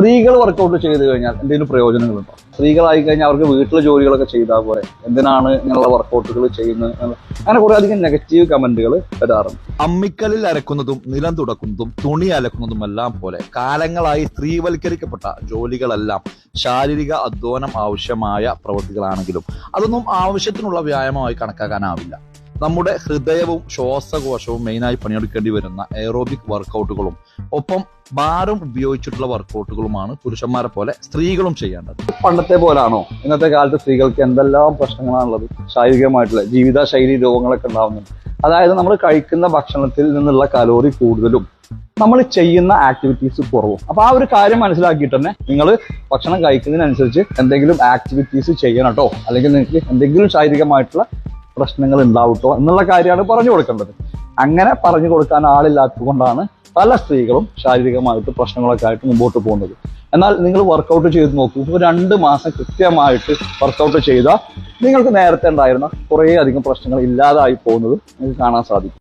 സ്ത്രീകൾ വർക്കൗട്ട് ചെയ്ത് കഴിഞ്ഞാൽ എന്തെങ്കിലും പ്രയോജനങ്ങളുണ്ടോ? സ്ത്രീകളായി കഴിഞ്ഞാൽ അവർക്ക് വീട്ടിലെ ജോലികളൊക്കെ ചെയ്താൽ പോലെ എന്തിനാണ് ഇങ്ങനെയുള്ള വർക്കൗട്ടുകൾ ചെയ്യുന്നത് അങ്ങനെ കുറെ അധികം നെഗറ്റീവ് കമന്റുകൾ വരാറുണ്ട്. അമ്മിക്കലിൽ അരക്കുന്നതും നിലം തുടക്കുന്നതും തുണി അലക്കുന്നതും എല്ലാം പോലെ കാലങ്ങളായി സ്ത്രീവൽക്കരിക്കപ്പെട്ട ജോലികളെല്ലാം ശാരീരിക അധ്വാനം ആവശ്യമായ പ്രവൃത്തികളാണെങ്കിലും അതൊന്നും ആവശ്യത്തിനുള്ള വ്യായാമമായി കണക്കാക്കാനാവില്ല. നമ്മുടെ ഹൃദയവും ശ്വാസകോശവും മെയിനായി പണിയെടുക്കേണ്ടി വരുന്ന എയറോബിക് വർക്കൗട്ടുകളും ഒപ്പം ഭാരം ഉപയോഗിച്ചിട്ടുള്ള വർക്കൗട്ടുകളുമാണ് പുരുഷന്മാരെ പോലെ സ്ത്രീകളും ചെയ്യേണ്ടത്. പണ്ടത്തെ പോലാണോ? ഇന്നത്തെ കാലത്ത് സ്ത്രീകൾക്ക് എന്തെല്ലാം പ്രശ്നങ്ങളാണുള്ളത്? ശാരീരികമായിട്ടുള്ള ജീവിതശൈലി രോഗങ്ങളൊക്കെ ഉണ്ടാവുന്നുണ്ട് അതായത് നമ്മൾ കഴിക്കുന്ന ഭക്ഷണത്തിൽ നിന്നുള്ള കലോറി കൂടുതലും നമ്മൾ ചെയ്യുന്ന ആക്ടിവിറ്റീസ് കുറവും. അപ്പൊ ആ ഒരു കാര്യം മനസ്സിലാക്കിയിട്ട് തന്നെ നിങ്ങൾ ഭക്ഷണം കഴിക്കുന്നതിനനുസരിച്ച് എന്തെങ്കിലും ആക്ടിവിറ്റീസ് ചെയ്യണം കേട്ടോ അല്ലെങ്കിൽ നിങ്ങൾക്ക് എന്തെങ്കിലും ശാരീരികമായിട്ടുള്ള പ്രശ്നങ്ങൾ ഉണ്ടാവട്ടോ എന്നുള്ള കാര്യമാണ് പറഞ്ഞു കൊടുക്കേണ്ടത്. അങ്ങനെ പറഞ്ഞു കൊടുക്കാൻ ആളില്ലാത്തത് കൊണ്ടാണ് പല സ്ത്രീകളും ശാരീരികമായിട്ട് പ്രശ്നങ്ങളൊക്കെ ആയിട്ട് മുമ്പോട്ട് പോകുന്നത്. എന്നാൽ നിങ്ങൾ വർക്കൗട്ട് ചെയ്ത് നോക്കൂ. രണ്ട് മാസം കൃത്യമായിട്ട് വർക്കൗട്ട് ചെയ്താൽ നിങ്ങൾക്ക് നേരത്തെ ഉണ്ടായിരുന്ന കുറേ അധികം പ്രശ്നങ്ങൾ ഇല്ലാതായി പോകുന്നത് നിങ്ങൾക്ക് കാണാൻ സാധിക്കും.